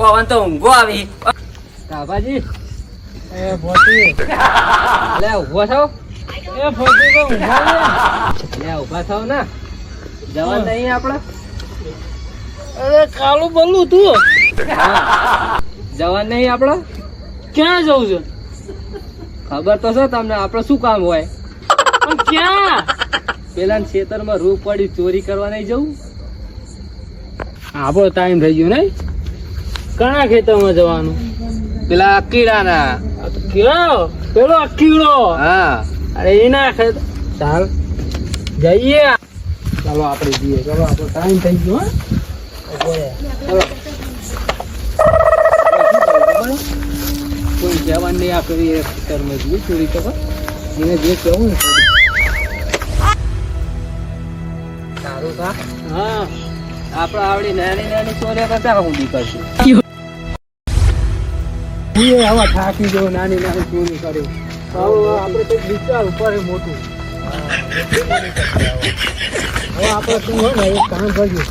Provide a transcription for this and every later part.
પવન તો ઊંઘો આવી. કાબાજી એ ભોતી લે ઊભો થાવ. એ ભોતી તો ઊભો લે ઊભા ઊભા થાવ ને. જવાન નહીં આપણે? અરે કાલું બોલું તું. જવાન નહીં આપણે? ક્યાં જવું છે? ખબર તો છે તમને આપણે શું કામ હોય? પણ ક્યાં? પેલા ખેતરમાં રૂ પડી ચોરી કરવા નહીં જવું? આપણો ટાઈમ થઈ ગયો નહીં? કણા ખેતરમાં જવાનું? પેલા કીડાના આ તો પેલો અકીડો? હા. અરે એના ખેત ચાલ જઈએ. ચાલો આપણે જઈએ. ચાલો આપણો ટાઈમ થઈ ગયો કોઈ જવાન નહીં આપણે ખેતરમાં જઈએ ચોરી ખબર? એને જે કહેવું ને સારું હા. આપણે આવડી નાની નાની ચોર્યા કરતા હું કરશું થાકી ગયો નાની નાની ચોરી કરી. આપણે કંઈક વિચાર ઉપર મોટું. હવે આપણે શું હોય ને એક કામ કરજો.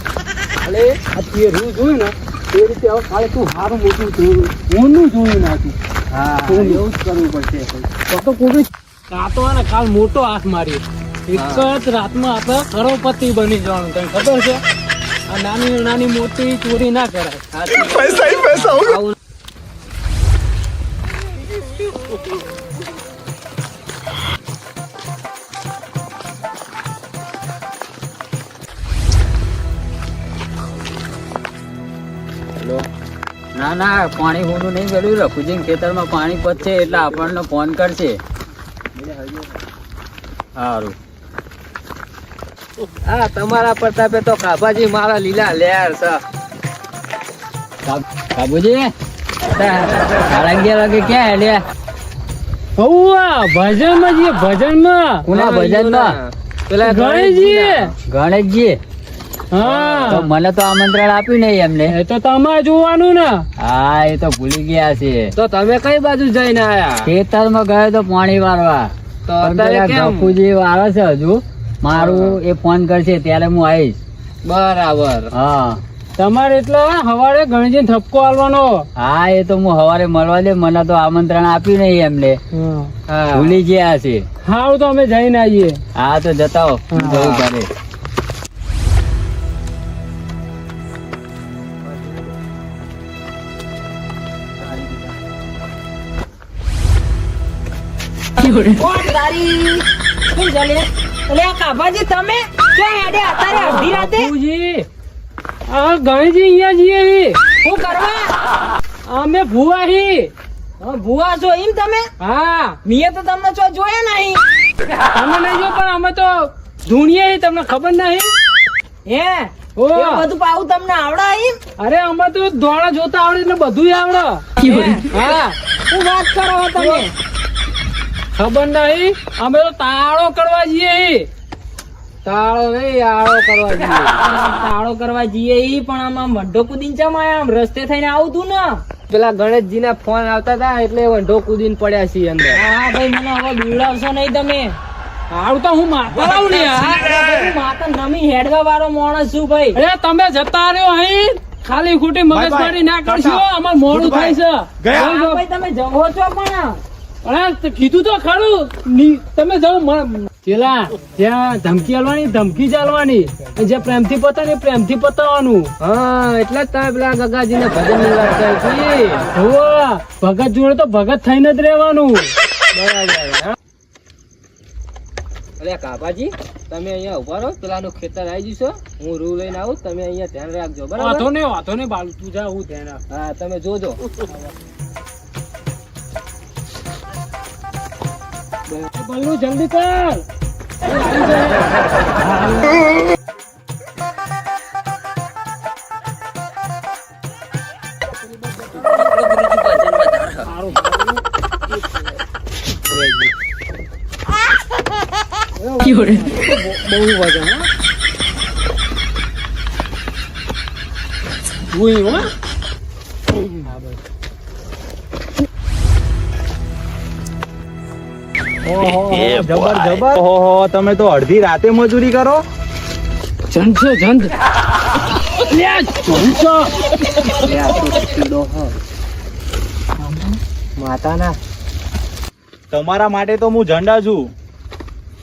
કાલે આ તે રૂ જોયું ને એ રીતે હવે કાલે તું સારું મોટું જોયું ઊંડું જોયું નાખ્યું હા એવું જ કરવું પડશે તો તો કોઈ કાતો ને કાલ મોટો હાથ માર્યો એક જ રાતમાં આપણે કરોડપતિ બની જવાનું તને ખબર છે? આ નાની નાની મોટી ચોરી ના કરાય. આવું ના ના પાણી ઊંડું નહીં ગયું રખુજી ખેતરમાં પાણી પચશે એટલે આપણને ફોન કરશે સારું હા તમારા પ્રતાપે તો કાબાજી મારા લીલા લેર છે. કાબુજી? સાડા વાગે ક્યાં હેડ્યા? હઉઆ ભજનમાં જઈએ ભજનમાં. કોના ભજનમાં? પેલા ગણેશજી ગણેશજી તો મને તો આમંત્રણ આપ્યું નહીં એમને. એ તો તમારે જોવાનું ને. હા એ તો ભૂલી ગયા છે. તો તમે કઈ બાજુ જઈને આયા? ખેતરમાં ગયો તો પાણી વારવા. તો ગફુજી વારે છે હજુ મારું એ ફોન કરશે ત્યારે હું આવીશ. બરાબર. હા. તમારે એટલે હવારે ગણજી થપકો આલવાનો. હા એ તો હું સવારે મળવા દે મને તો આમંત્રણ આપ્યું નહીં એમને. ભૂલી ગયા છે. હા. તો અમે જઈને આવીએ. હા તો જતા હો હા. જવું ઘરે બાપુજી, આ ગણેશજી અહીંયા જઈએ શું કરવા? અમે ભૂવા હી ભૂવા છો એમ તમે? હા. મેં તો તમને જોયા નહીં. તમે નહીં જો પણ અમે તો ધૂણીએ તમને ખબર નહીં? હે? બધું પાવું તમને આવડે એમ? અરે અમે તો દોડા જોતા આવડે એટલે બધું આવડે. હે? હા. શું વાત કરો તમે? ખબર નહીં? અમે તો તાળો કરવા જઈએ. તાળો નહીં આળો કરવા જઈએ. તાળો કરવા જઈએ પણ આમાં આમ કુદીન ચમ આયા? આમ રસ્તે થઈને આવતું ને. પેલા ગણેશજી ના ફોન આવતા હતા એટલે વંઢો કુદીન પડ્યા છીએ અંદર. હા ભાઈ મને હવે બીવડાવશો નહીં તમે. હારું તો હું માતા આવું ને? હું માતા નમી હેડવા વાળો માણસ છું ભાઈ. અરે તમે જતા રહ્યો અહીં. ખાલી ખોટી મગજમારી ના કરશો. અમાર મોડું થાય છે. તમે જવો છો પણ. અરે કીધું તો ખરું. તમે જાઓ પેલા ત્યાં ધમકી આલવાની ધમકી ચાલવાની જે પ્રેમથી પતા ને પ્રેમથી પતાવવાનું હા એટલે જ તમે પેલા ગગાજી ને ભજનની વાત કરી ભગત જોડે તો ભગત થઈને જ રહેવાનું. અરે કાબાજી તમે અહીંયા ઊભા રહો પેલાનું ખેતર આવી જશો હું રૂ લઈને આવું તમે અહીંયા ધ્યાન રાખજો બરાબર? વાંધો નહીં વાંધો નહીં બાલ તું જા હું ધ્યાન હા તમે જોજો. બલ્લુ જલ્દી કર સારું. બહુ વજન હા ભૂઈ જબર જબર. ઓહો તમે તો અડધી રાતે મજૂરી કરો? જંત જંત માતાના. તમારા માટે તો હું ઝંડા છું.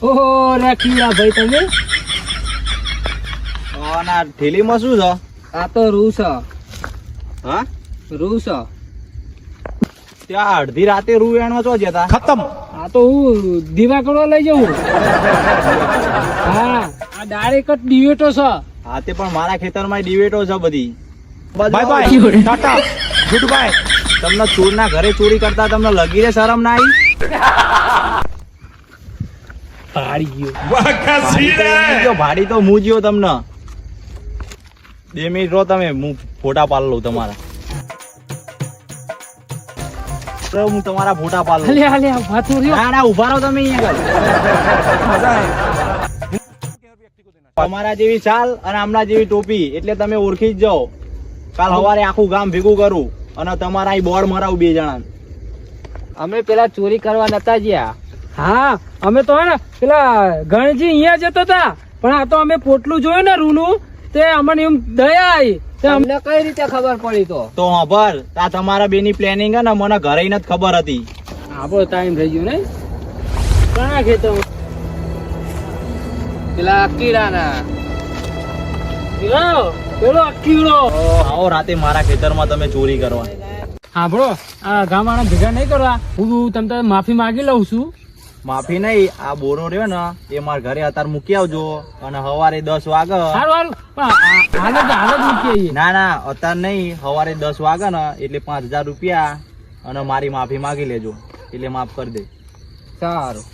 ઓહો રાખીયા ભાઈ તમે. આ થેલીમાં શું છે? આ તો રૂ છે. હા? રૂ છે. ત્યાં અડધી રાતે રૂ વેણવા છો જતા ખતમ. આ તો હું દીવા કરવા લઈ જવું હા આ ડાયરેક્ટ જ દિવેટો છે. હા તે પણ મારા ખેતરમાં ડિવેટો છે બધી. Bye bye tata. Good bye તમને ચોરના ઘરે ચોરી કરતા તમને લગી રે શરમ ના આવી પાડી ગયો. ભાડી તો હું જ્યો, ભાડી તો હું તમને. બે મિનિટ રહો તમે હું ફોટા પાડ લઉં તમારા. તો હું તમારા ફોટા પાડ લે લે વાતો રહ્યો. ના ના ઊભા રહો તમે અહીંયા. તમારા જેવી ચાલ અને આમના જેવી ટોપી એટલે તમે ઓળખી જ જાઓ. કાલ સવારે આખું ગામ ભેગું કરું અને તમારા અહીં બોર્ડ મરાવું બે જણા અમે પેલા ચોરી કરવા નતા ગયા હા અમે તો હે ને પેલા ગણજી અહીંયા જતો હતા પણ આ તો અમે પોટલું જોયું ને રૂનું તે અમને એમ દયા આવી તમને કઈ રીતે ખબર પડી તો? તો હભર આ તમારા બેની પ્લેનિંગ હે ને મને ઘરે જ ખબર હતી. આપણો ટાઈમ થઈ ગયો નહીં ઘણા ખેતર પેલા કીડાના પેલો અકીડો. આવો રાતે મારા ખેતરમાં તમે ચોરી કરવા. સાંભળો ગામવાળા ભેગા નહીં કરવા. હું તમ માફી માંગી લઉં છું. માફી નહીં આ બોરો રહ્યો ને એ મારા ઘરે અત્યારે મૂકી આવજો અને સવારે દસ વાગે ના ના અત્યારે નહીં સવારે દસ વાગે ને એટલે પાંચ હજાર રૂપિયા અને મારી માફી માગી લેજો. એટલે માફ કરી દે. સારું.